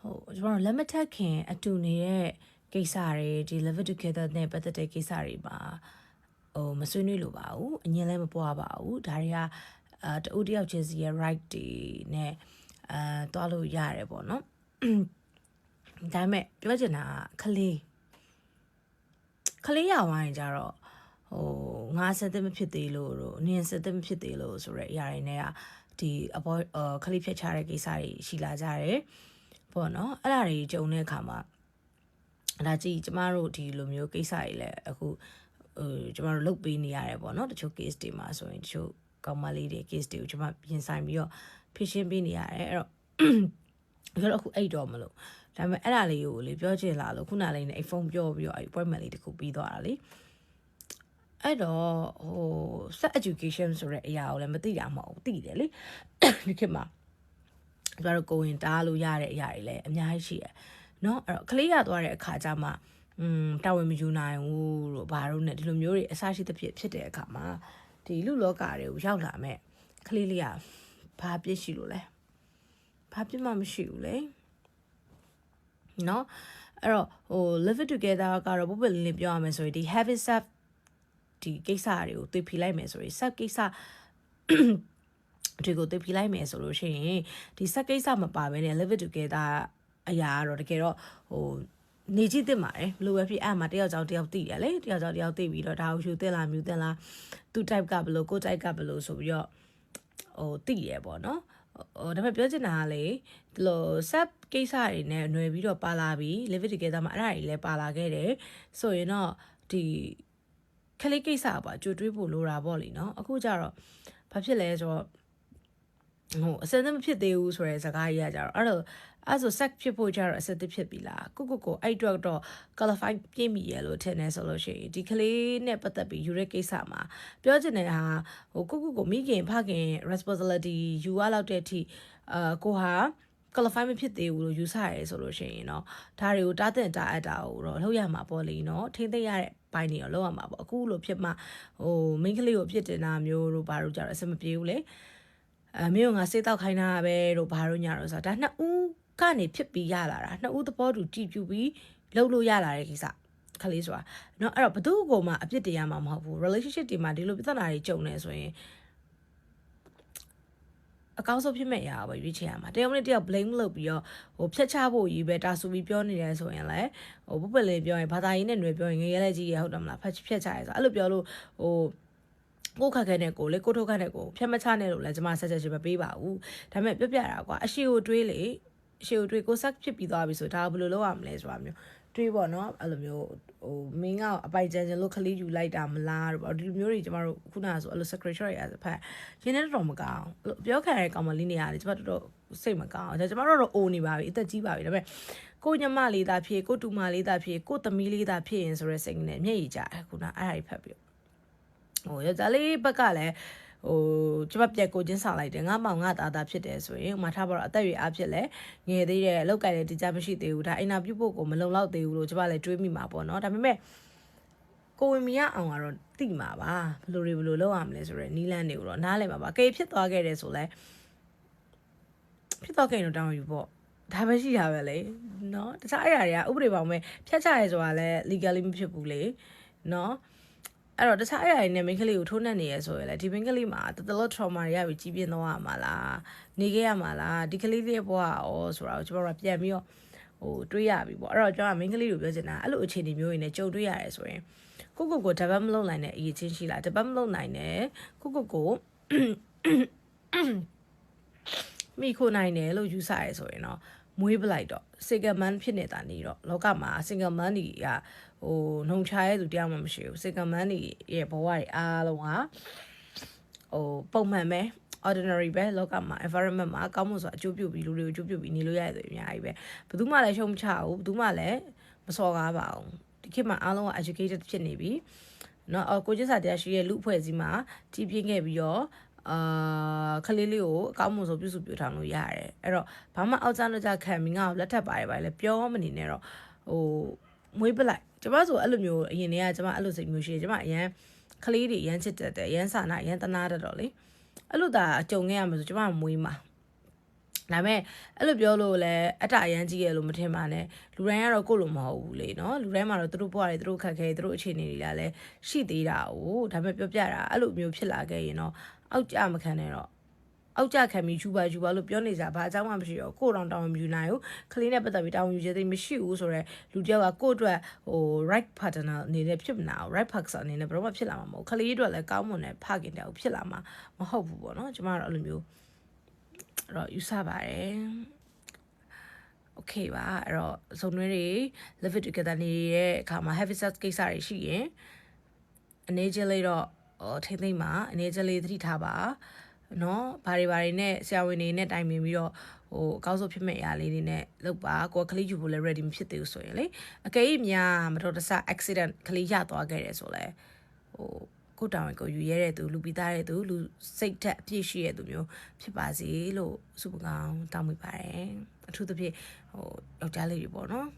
ဟိုကျွန်တော်လက်မထက်ခင်အတူနေတဲ့ကိစ္စတွေဒီ live together နဲ့ပတ်သက်တဲ့ကိစ္စတွေပါဟိုမဆွေးနွေးလို့ပါဘူးအငင်းလည်းမပွားပါဘူးဒါတွေကအာတူတယောက်ချင်းစီရဲ့ right တွေနဲ့အဲတွားလို့ရတယ်ပေါ့နော်ဒါပေမဲ့ပြောချင်တာကခလေးခလေးရဝိုင်းကြတော့ဟိုငါဆက်သက်မဖြစ်သေးလို့တို့နင်းဆက်သက်မဖြစ်သေးလို့ဆိုရက်အရာတွေနဲ့ကဒီအပေါ်ခလေးဖြတ်ချတဲ့ကိစ္စတွေရှိလာကြတယ် ပေါ့နော်အဲ့ဒါတွေကြုံတဲ့အခါမှာဒါကြည့်ကျမတို့ဒီလိုမျိုးကိစ္စတွေလည်းအခုဟိုကျမတို့လုတ်ပေးနေရတယ်ပေါ့နော်တချို့ case တွေမှာဆိုရင်တချို့ကောင်မလေးတွေ case တွေကိုကျမပြင်ဆိုင်ပြီးတော့ဖြည့်ရှင်းပေးနေရတယ်အဲ့တော့ကျွန်တော်အခုအဲ့တော့မလို့ဒါပေမဲ့အဲ့ဒါလေးကိုလေပြောချင်လာလို့ခုနလေးနဲ့အဲ့ဖုန်းပြောပြီးတော့အဲ့ appointment လေးတခုပြီးသွားတာလေအဲ့တော့ဟို set education ဆိုတဲ့အရာကိုလည်းမသိတာမဟုတ်ဘူးသိတယ်လေဒီခေတ်မှာ ကျတို့ကိုဝင်တားလို့ရတဲ့အရာတွေလည်းအများကြီးရှိတယ်เนาะအဲ့တော့ကလေးရသွားတဲ့အခါကျမှอืมတာဝန်မယူနိုင်ဘူးလို့ဘာလို့ ਨੇ ဒီလိုမျိုးတွေအဆရှိသဖြင့်ဖြစ်တဲ့အခါမှာဒီလူလောကတွေကိုရောက်လာမဲ့ကလေးလေးကဘာပြစ်ရှိလို့လဲဘာပြစ်မှမရှိဘူးလေเนาะအဲ့တော့ဟို live it together ကတော့ပုပ္ပလင်းလေးပြောရမယ်ဆိုရင်ဒီ habit self ဒီကိစ္စတွေကိုသိဖိလိုက်မယ်ဆိုရင် self ကိစ္စ တွေကိုသိဖိလိုက်မယ်ဆိုလို့ရှိရင်ဒီ self ကိစ္စမပါဘဲနဲ့ live it together အရာကတော့တကယ်တော့ဟိုနေကြည့်တင်ပါတယ်ဘလို့ပဲဖြစ်အဲ့မှာတယောက်ကြောင်တယောက်သိတယ်လေတယောက်ကြောင်တယောက်သိပြီးတော့ဒါကိုယူတင်လာမြူတင်လာသူ type ကဘလို့ကို type ကဘလို့ဆိုပြီးတော့ဟိုသိရပေါ့နော်ဟိုဒါပေမဲ့ပြောချင်တာကလေဒီလို sub ကိစ္စတွေနဲ့ຫນွယ်ပြီးတော့ပါလာပြီး live it together မှာအဲ့ဒါတွေလည်းပါလာခဲ့တယ်ဆိုရင်တော့ဒီခလေးကိစ္စပါကြိုတွေးဖို့လိုတာပေါ့လीเนาะအခုကျတော့ဘာဖြစ်လဲဆိုတော့ ဟိုအစမ်းမဖြစ်သေးဘူးဆိုတဲ့စကားကြီးကကြတော့အဲ့တော့အဲ့ဆို sex ဖြစ်ဖို့ကြတော့အစတစ်ဖြစ်ပြီလားကိုကိုကိုအဲ့တော့တော့ qualify ပြည့်မီရလို့ထင်နေဆိုလို့ရှိရင်ဒီကလေးနဲ့ပတ်သက်ပြီးယူတဲ့ကိစ္စမှာပြောချင်တဲ့ဟာဟိုကိုကိုကိုမိခင်ဖခင် responsibility ယူရလောက်တဲ့အထိအာကိုဟာ qualify မဖြစ်သေးဘူးလို့ယူဆရဲဆိုလို့ရှိရင်เนาะဒါတွေကိုတားတဲ့တားအပ်တာကိုတော့လုပ်ရမှာပေါ့လေเนาะထိမ့်သိရတဲ့ဘိုင်းတွေတော့လုပ်ရမှာပေါ့အခုလိုဖြစ်မှဟိုမိန်းကလေးကိုဖြစ်တင်တာမျိုးတို့ဘာလို့ကြတော့အဆင်မပြေဘူးလေ အဲမင်းကငါစေးတောက်ခိုင်းတာပဲတို့ဘာလို့ညာတော့ဆိုတာဒါနှစ်ဦးကနေဖြစ်ပြီးရလာတာနှစ်ဦးသဘောတူကြည်ပြူပြီးလှုပ်လို့ရလာတဲ့ကိစ္စခလေးဆိုတာเนาะအဲ့တော့ဘသူ့ကိုမှအပြစ်တရားမှာမဟုတ်ဘူး relationship တွေမှာဒီလိုပြဿနာတွေကြုံနေဆိုရင်အကောင်းဆုံးဖြစ်မဲ့အရာပဲရွေးချယ်ရမှာတယောက်နဲ့တယောက် blame လုပ်ပြီးတော့ဟိုဖြတ်ချဖို့ကြီးပဲတာဆူပြီးပြောနေတယ်ဆိုရင်လည်းဟိုပုပ္ပလေးပြောရင်ဘာသာရေးနဲ့ຫນွေပြောရင်ငရဲလဲကြီးရဟုတ်တယ်မလားဖတ်ဖြတ်ချရဲဆိုအဲ့လိုပြောလို့ဟို ကိုခက်ခဲတဲ့ကိုလေကိုထုတ်ခက်တဲ့ကိုဖြတ်မချနဲ့လို့လည်းကျွန်မဆက်ချက်ချင်းမပေးပါဘူးဒါပေမဲ့ပြပြတာကွာအရှိကိုတွေးလေအရှိကိုတွေးကိုဆက်ဖြစ်ပြီးသွားပြီဆိုဒါဘယ်လိုလုပ်ရမလဲဆိုတာမျိုးတွေးပေါ့နော်အဲ့လိုမျိုးဟိုမင်းကအပိုင်ကျန်ကျန်လို့ခလေးယူလိုက်တာမလားတော့ဒီလိုမျိုးတွေကျမတို့ခုနကဆိုအဲ့လို secretary ရဖက်ရင်းနေတော့မကောင်းပြောခံရတဲ့ကောင်မလေးနေရတယ်ကျမတို့တော့စိတ်မကောင်းဒါကျမတို့တော့အိုနေပါပြီအသက်ကြီးပါပြီဒါပေမဲ့ကိုညမလေးသားဖြစ်ကိုတူမလေးသားဖြစ်ကိုသမီးလေးသားဖြစ်ရင်ဆိုရဲစိတ်နဲ့မျက်ရည်ကျတယ်ခုနအဲ့ဒါတွေဖက်ပြီး ဟိုယောက်ျားလေးဘက်ကလည်းဟိုကျမပြက်ကိုချင်းဆောင်လိုက်တယ်ငါမောင်ငါသားသားဖြစ်တယ်ဆိုရင်ဥမာထားပါတော့အသက်အရွယ်အားဖြစ်လဲငယ်သေးတယ်အလောက်ကလည်းတရားမရှိသေးဘူးဒါအင်တာဗျူးဖို့ကိုမလုံလောက်သေးဘူးလို့ကျမလည်းတွေးမိမှာပေါ့နော်ဒါပေမဲ့ကိုဝင်မရအောင်ကတော့သိမှာပါဘယ်လိုတွေဘယ်လိုလုပ်ရမလဲဆိုတော့နီးလန်းတွေကိုတော့နားလည်မှာပါကေဖြစ်သွားခဲ့တယ်ဆိုလဲဖြစ်သွားခဲ့ရင်တော့တောင်းယူပေါ့ဒါပဲရှိတာပဲလေเนาะတခြားအရာတွေကဥပဒေပေါင်းပဲဖြတ်ချရဲဆိုတာလဲ legally မဖြစ်ဘူးလေเนาะ အဲ့တော့တခြားအရာတွေနဲ့မိန်းကလေးကိုထိုးနှက်နေရဲဆိုရင်လေဒီမိန်းကလေးမှာတတလို့ trauma တွေရပြီးကြီးပြင်းသွားရမှာလားနေခဲ့ရမှာလားဒီကလေးလေးဘဝရောဆိုတာကိုကျွန်တော်တို့ပြန်ပြီးတော့ဟိုတွေးရပြီပေါ့အဲ့တော့ကျွန်တော်မိန်းကလေးကိုပြောချင်တာအဲ့လိုအခြေအနေမျိုးတွေနဲ့ကြုံတွေ့ရတယ်ဆိုရင်ကိုကိုကိုတပတ်မလုပ်နိုင်တဲ့အရေးချင်းရှိလားတပတ်မလုပ်နိုင်တဲ့ကိုကိုကိုမိခိုနိုင်တယ်လို့ယူဆရဲဆိုရင်တော့ မွေးပလိုက်တော့ single man ဖြစ်နေတာနေတော့လောကမှာ single man တွေကဟိုနှုံချရဲသူတရားမှမရှိဘူး single man တွေရဲ့ဘဝတွေအားလုံးဟာဟိုပုံမှန်ပဲ ordinary ပဲလောကမှာ environment မှာကောင်းမှုဆိုအကျိုးပြုပြီးလူတွေကိုအကျိုးပြုပြီးနေလို့ရတယ်ဆိုအများကြီးပဲဘယ်သူမှလည်းရှုံးမချဘူးဘယ်သူမှလည်းမစော်ကားပါဘူးဒီခေတ်မှာအားလုံးက educated ဖြစ်နေပြီเนาะကိုကျစ်စာတရားရှိရဲ့လူအဖွဲ့အစည်းမှာကြီးပြင်းခဲ့ပြီးတော့ အာခလေးလေးကိုအကောင်းမှုဆိုပြုစုပြောထားလို့ရတယ်အဲ့တော့ဘာမှအောက်ကျလို့ကြခံပြီးငါ့ကိုလက်ထပ်ပါတယ်ပါလေပြောမနေနဲ့တော့ဟိုမွေးပလိုက်ကျမဆိုအဲ့လိုမျိုးအရင်တည်းကကျမအဲ့လိုစိတ်မျိုးရှိတယ်ကျမအရန်ခလေးတွေအရန်ချစ်တတ်တယ်အရန်စာနာအရန်တနာတတ်တော့လေအဲ့လိုသာကြုံခဲ့ရမှာဆိုကျမမွေးမှာ ဒါပေမဲ့အဲ့လိုပြောလို့လည်းအတ္တအရန်ကြီးရဲ့လို့မထင်ပါနဲ့လူတိုင်းကတော့ကိုယ့်လိုမဟုတ်ဘူးလေနော်လူတိုင်းမှာတော့သူတို့ဘဝတွေသူတို့ခက်ခဲသူတို့အခြေအနေတွေကလည်းရှိသေးတာ哦ဒါပေမဲ့ပြောပြတာအဲ့လိုမျိုးဖြစ်လာခဲ့ရင်တော့အောက်ကြမခံနဲ့တော့အောက်ကြခံပြီးယူပါယူပါလို့ပြောနေကြဘာအကြောင်းမှမရှိတော့ကိုယ်တော်တောင်းမယူနိုင်ဘူးကလေးနဲ့ပတ်သက်ပြီးတောင်းယူချက်သိမရှိဘူးဆိုတော့လူတယောက်ကကိုယ့်အတွက်ဟို right partner အနေနဲ့ဖြစ်မနာဘူး right partner အနေနဲ့ဘယ်တော့မှဖြစ်လာမှာမဟုတ်ကလေးအတွက်လည်းကောင်းမွန်တဲ့ဖခင်တောင်ဖြစ်လာမှာမဟုတ်ဘူးပေါ့နော်ကျမတို့အဲ့လိုမျိုး အဲ့တော့ယူဆပါတယ် okay ပါအဲ့တော့ဇုံတွင်းတွေ live it together နေတဲ့အခါမှာ heavy sex ကိစ္စတွေရှိရင်အနေချင်းလေးတော့ဟိုထိမ့်သိမ့်မှာအနေချင်းလေးသတိထားပါเนาะဘာတွေဘာတွေနဲ့ဆရာဝန်တွေနဲ့တိုင်ပင်ပြီးတော့ဟိုအကောက်ဆုံးဖြစ်မဲ့အရာလေးတွေနဲ့လုပ်ပါကိုယ်ကလေးယူဖို့လည်း ready မဖြစ်သေးဘူးဆိုရင်လေအကယ်၍များမတော်တဆ accident ကလေးရသွားခဲ့တယ်ဆိုလဲဟို ကိုယ်တောင်းကိုယူရဲတဲ့သူလူပိသားတဲ့သူလူစိတ်ထက်အပြည့်ရှိတဲ့သူမျိုးဖြစ်ပါစေလို့စုပကောင်းတောင်းမိပါတယ်အထူးသဖြင့်ဟိုယောက်ျားလေးတွေပေါ့နော်